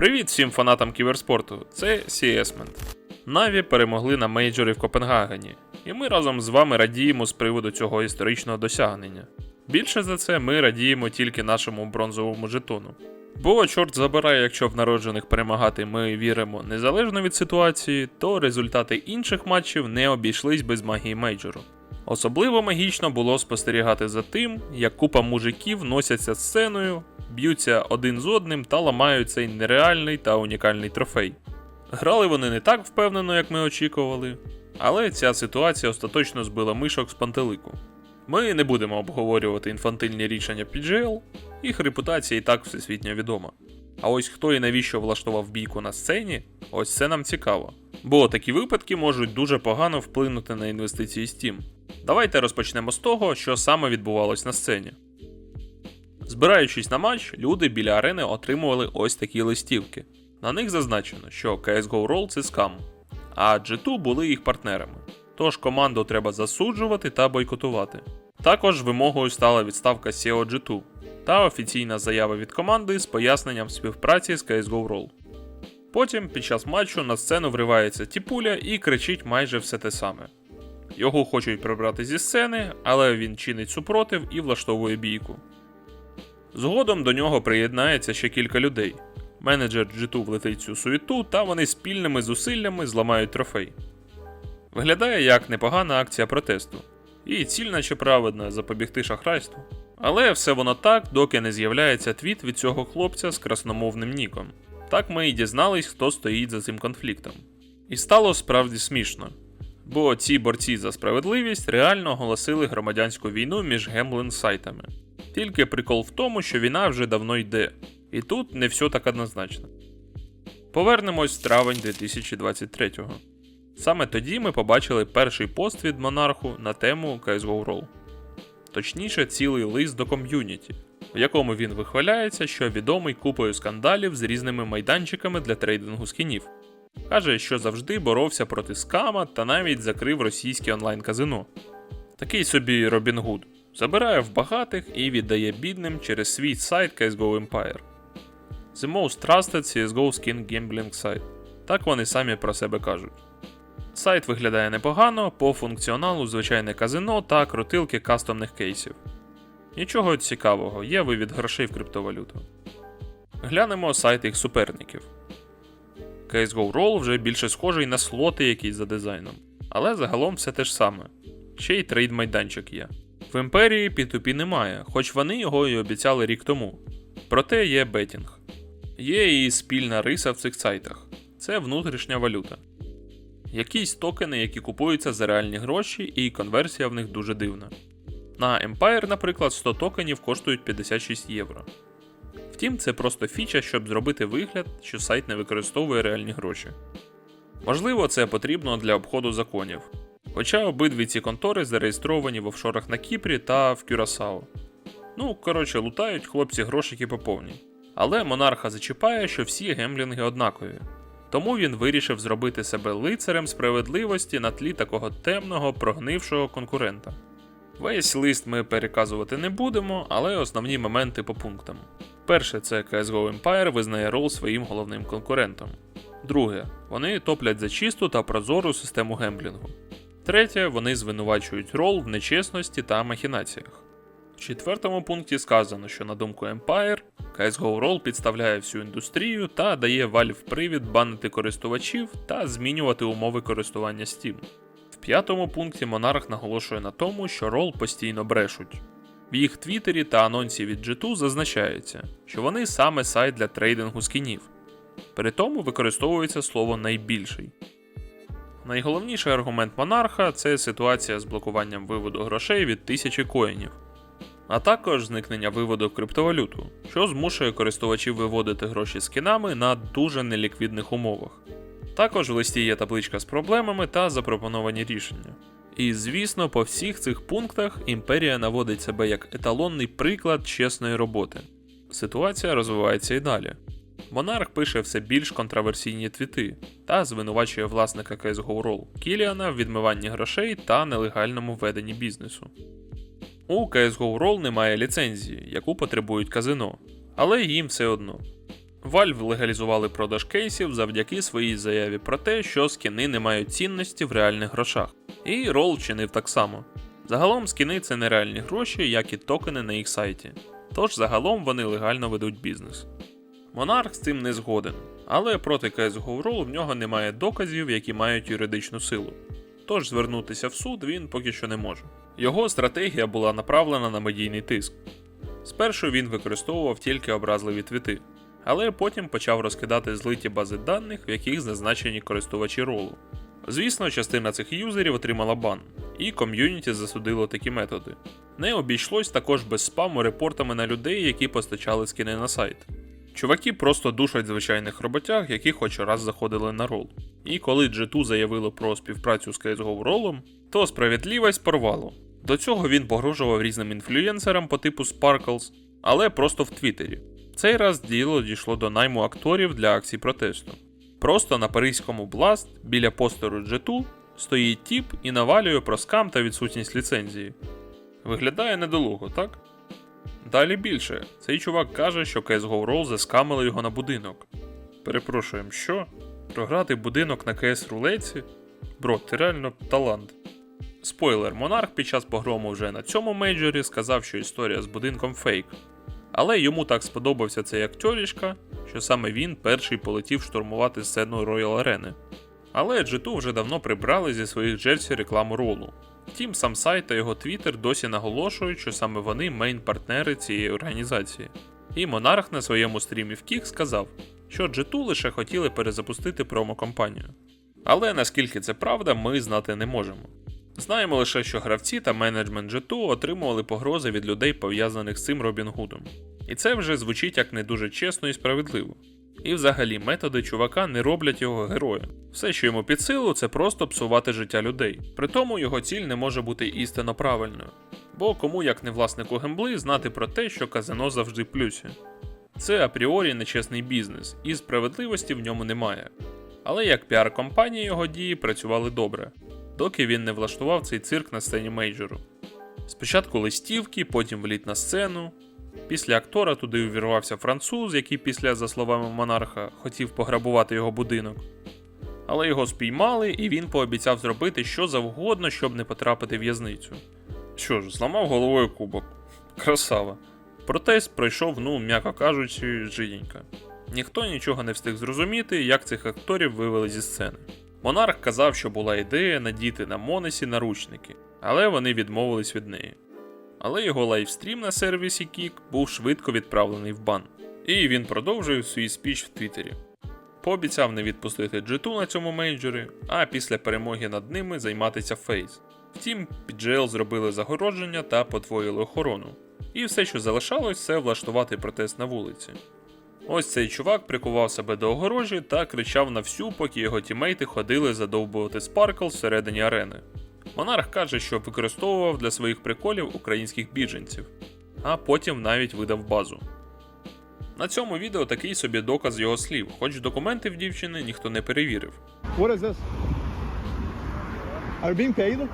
Привіт всім фанатам кіберспорту, це CSment. Наві перемогли на мейджорі в Копенгагені, і ми разом з вами радіємо з приводу цього історичного досягнення. Більше за це ми радіємо тільки нашому бронзовому жетону. Бо, чорт забирає, якщо в народжених перемагати ми віримо незалежно від ситуації, то результати інших матчів не обійшлись без магії мейджору. Особливо магічно було спостерігати за тим, як купа мужиків носяться сценою, б'ються один з одним та ламають цей нереальний та унікальний трофей. Грали вони не так впевнено, як ми очікували, але ця ситуація остаточно збила мишок з пантелику. Ми не будемо обговорювати інфантильні рішення PGL, їх репутація і так всесвітньо відома. А ось хто і навіщо влаштував бійку на сцені, ось це нам цікаво. Бо такі випадки можуть дуже погано вплинути на інвестиції Steam. Давайте розпочнемо з того, що саме відбувалось на сцені. Збираючись на матч, люди біля арени отримували ось такі листівки. На них зазначено, що CSGO Roll це скам, а G2 були їх партнерами. Тож команду треба засуджувати та бойкотувати. Також вимогою стала відставка SEO G2 та офіційна заява від команди з поясненням співпраці з CSGO Roll. Потім під час матчу на сцену вривається Тіпуля і кричить майже все те саме. Його хочуть прибрати зі сцени, але він чинить супротив і влаштовує бійку. Згодом до нього приєднається ще кілька людей. Менеджер G2 влетить цю суєту, та вони спільними зусиллями зламають трофей. Виглядає як непогана акція протесту, і ціль, наче праведна, запобігти шахрайству. Але все воно так, доки не з'являється твіт від цього хлопця з красномовним ніком. Так ми і дізнались, хто стоїть за цим конфліктом. І стало справді смішно. Бо ці борці за справедливість реально оголосили громадянську війну між гемблен сайтами. Тільки прикол в тому, що війна вже давно йде, і тут не все так однозначно. Повернемось в травень 2023-го. Саме тоді ми побачили перший пост від монарху на тему CSGO Roll. Точніше, цілий лист до ком'юніті, в якому він вихваляється, що відомий купою скандалів з різними майданчиками для трейдингу скінів. Каже, що завжди боровся проти скама та навіть закрив російське онлайн-казино. Такий собі Робін Гуд. Забирає в багатих і віддає бідним через свій сайт CSGO Empire. The most trusted CSGO Skin Gambling Site. Так вони самі про себе кажуть. Сайт виглядає непогано, по функціоналу звичайне казино та крутилки кастомних кейсів. Нічого цікавого, є вивід грошей в криптовалюту. Глянемо сайт їх суперників. CSGO Roll вже більше схожий на слоти якісь за дизайном, але загалом все те ж саме. Ще й трейд майданчик є. В імперії P2P немає, хоч вони його і обіцяли рік тому. Проте є бетінг. Є і спільна риса в цих сайтах це внутрішня валюта. Якісь токени, які купуються за реальні гроші, і конверсія в них дуже дивна. На Empire, наприклад, 100 токенів коштують 56 євро. Втім, це просто фіча, щоб зробити вигляд, що сайт не використовує реальні гроші. Можливо, це потрібно для обходу законів. Хоча обидві ці контори зареєстровані в офшорах на Кіпрі та в Кюрасао. Ну, коротше, лутають хлопці грошики по повній. Але монарха зачіпає, що всі гемблінги однакові. Тому він вирішив зробити себе лицарем справедливості на тлі такого темного, прогнившого конкурента. Весь лист ми переказувати не будемо, але основні моменти по пунктам. Перше, це CSGO Empire визнає рол своїм головним конкурентом. Друге, вони топлять за чисту та прозору систему гемблінгу. Третє, вони звинувачують рол в нечесності та махінаціях. В четвертому пункті сказано, що на думку Empire, CSGO Roll підставляє всю індустрію та дає Valve привід банити користувачів та змінювати умови користування Steam. П'ятому пункті Монарх наголошує на тому, що рол постійно брешуть. В їх твіттері та анонсі від G2 зазначається, що вони саме сайт для трейдингу скінів. При тому використовується слово найбільший. Найголовніший аргумент монарха це ситуація з блокуванням виводу грошей від тисячі коїнів, а також зникнення виводу в криптовалюту, що змушує користувачів виводити гроші скінами на дуже неліквідних умовах. Також в листі є табличка з проблемами та запропоновані рішення. І звісно, по всіх цих пунктах імперія наводить себе як еталонний приклад чесної роботи. Ситуація розвивається і далі. Монарх пише все більш контраверсійні твіти та звинувачує власника CSGO Roll Кіліана в відмиванні грошей та нелегальному веденні бізнесу. У CSGO Roll немає ліцензії, яку потребують казино, але їм все одно. Valve легалізували продаж кейсів завдяки своїй заяві про те, що скіни не мають цінності в реальних грошах. І Roll вчинив так само. Загалом скіни це нереальні гроші, як і токени на їх сайті. Тож загалом вони легально ведуть бізнес. Монарх з цим не згоден, але проти CSGO Roll в нього немає доказів, які мають юридичну силу. Тож звернутися в суд він поки що не може. Його стратегія була направлена на медійний тиск. Спершу він використовував тільки образливі твіти, але потім почав розкидати злиті бази даних, в яких зазначені користувачі ролу. Звісно, частина цих юзерів отримала бан, і ком'юніті засудило такі методи. Не обійшлось також без спаму репортами на людей, які постачали скини на сайт. Чуваки просто душать звичайних роботяг, які хоч раз заходили на рол. І коли G2 заявило про співпрацю з CSGO ролом, то справедливість порвало. До цього він погрожував різним інфлюєнсерам по типу Sparkles, але просто в Твіттері. Цей раз діло дійшло до найму акторів для акцій протесту. Просто на паризькому Blast біля постеру G2 стоїть тіп і навалює про скам та відсутність ліцензії. Виглядає недолуго, так? Далі більше. Цей чувак каже, що CSGO Roll заскамили його на будинок. Перепрошуємо, що? Програти будинок на CS рулеці? Бро, ти реально талант. Спойлер, Монарх під час погрому вже на цьому мейджорі сказав, що історія з будинком фейк. Але йому так сподобався цей акторішка, що саме він перший полетів штурмувати сцену Royal Arena. Але G2 вже давно прибрали зі своїх джерсі рекламу ролу. Втім, сам сайт та його твіттер досі наголошують, що саме вони мейн-партнери цієї організації. І Монарх на своєму стрімі в Кік сказав, що G2 лише хотіли перезапустити промо-кампанію. Але наскільки це правда, ми знати не можемо. Знаємо лише, що гравці та менеджмент G2 отримували погрози від людей, пов'язаних з цим Робін Гудом. І це вже звучить як не дуже чесно і справедливо. І взагалі методи чувака не роблять його героя. Все, що йому під силу, це просто псувати життя людей. При тому його ціль не може бути істинно правильною. Бо кому як не власнику гембли знати про те, що казино завжди в плюсі. Це апріорі нечесний бізнес, і справедливості в ньому немає. Але як піар-компанія його дії працювали добре, доки він не влаштував цей цирк на сцені мейджору. Спочатку листівки, потім вліт на сцену. Після актора туди увірвався француз, який після, за словами монарха, хотів пограбувати його будинок. Але його спіймали, і він пообіцяв зробити що завгодно, щоб не потрапити в в'язницю. Що ж, зламав головою кубок. Красава. Протест пройшов, ну, м'яко кажучи, жиденько. Ніхто нічого не встиг зрозуміти, як цих акторів вивели зі сцени. Монарх казав, що була ідея надіти на Монесі наручники, але вони відмовились від неї. Але його лайвстрім на сервісі Kik був швидко відправлений в бан. І він продовжує свій спіч в Твіттері. Пообіцяв не відпустити G2 на цьому мейджорі, а після перемоги над ними займатися фейз. Втім, PGL зробили загородження та подвоїли охорону. І все, що залишалось, це влаштувати протест на вулиці. Ось цей чувак прикував себе до огорожі та кричав на всю, поки його тімейти ходили задовбувати Спаркл всередині арени. Монарх каже, що використовував для своїх приколів українських біженців, а потім навіть видав базу. На цьому відео такий собі доказ його слів, хоч документи в дівчини ніхто не перевірив. What is this? Are you being paid?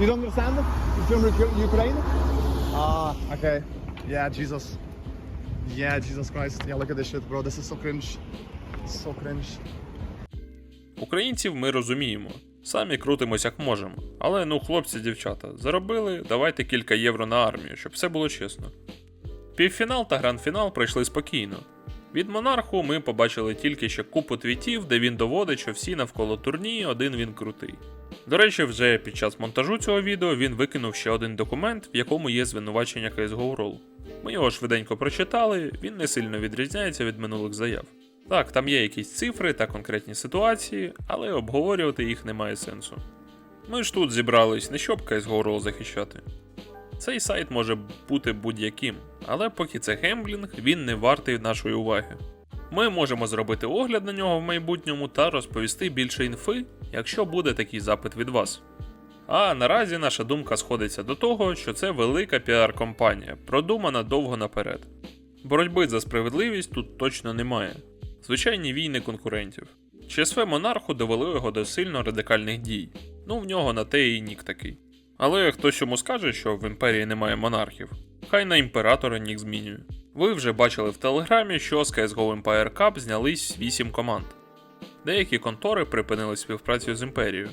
You don't understand it? From Ukraine? Ah, okay. Yeah, Jesus. Yeah, Jesus Christ. Yeah, look at this shit, bro. This is so cringe. So cringe. Українців ми розуміємо, самі крутимось як можемо. Але ну, хлопці, дівчата, заробили, давайте кілька євро на армію, щоб все було чесно. Півфінал та гранд-фінал пройшли спокійно. Від монарху ми побачили тільки ще купу твітів, де він доводить, що всі навколо турні один він крутий. До речі, вже під час монтажу цього відео він викинув ще один документ, в якому є звинувачення CSGO Roll. Ми його швиденько прочитали, він не сильно відрізняється від минулих заяв. Так, там є якісь цифри та конкретні ситуації, але обговорювати їх немає сенсу. Ми ж тут зібрались не щоб CSGO Roll захищати. Цей сайт може бути будь-яким, але поки це гемблінг, він не вартий нашої уваги. Ми можемо зробити огляд на нього в майбутньому та розповісти більше інфи, якщо буде такий запит від вас. А наразі наша думка сходиться до того, що це велика піар-компанія, продумана довго наперед. Боротьби за справедливість тут точно немає. Звичайні війни конкурентів. ЧСВ Монарху довело його до сильно радикальних дій. Ну в нього на те і нік такий. Але хтось йому скаже, що в імперії немає монархів, хай на імператора нік змінює. Ви вже бачили в телеграмі, що з CSGO Empire Cup знялись 8 команд. Деякі контори припинили співпрацю з імперією.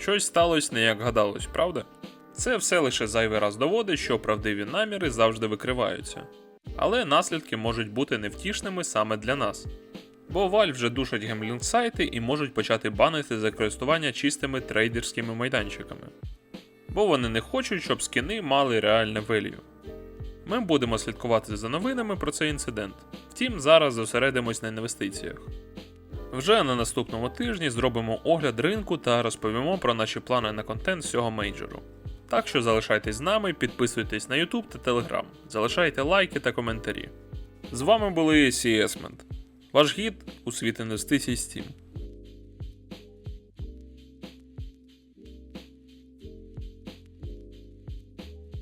Щось сталося не як гадалось, правда? Це все лише зайвий раз доводить, що правдиві наміри завжди викриваються. Але наслідки можуть бути невтішними саме для нас. Бо Valve вже душать гемблінг сайти і можуть почати банити за користування чистими трейдерськими майданчиками. Бо вони не хочуть, щоб скіни мали реальне value. Ми будемо слідкувати за новинами про цей інцидент. Втім, зараз зосередимось на інвестиціях. Вже на наступному тижні зробимо огляд ринку та розповімо про наші плани на контент з цього мейджору. Так що залишайтесь з нами, підписуйтесь на YouTube та Telegram, залишайте лайки та коментарі. З вами були CSMent, ваш гід у світ інвестицій Steam.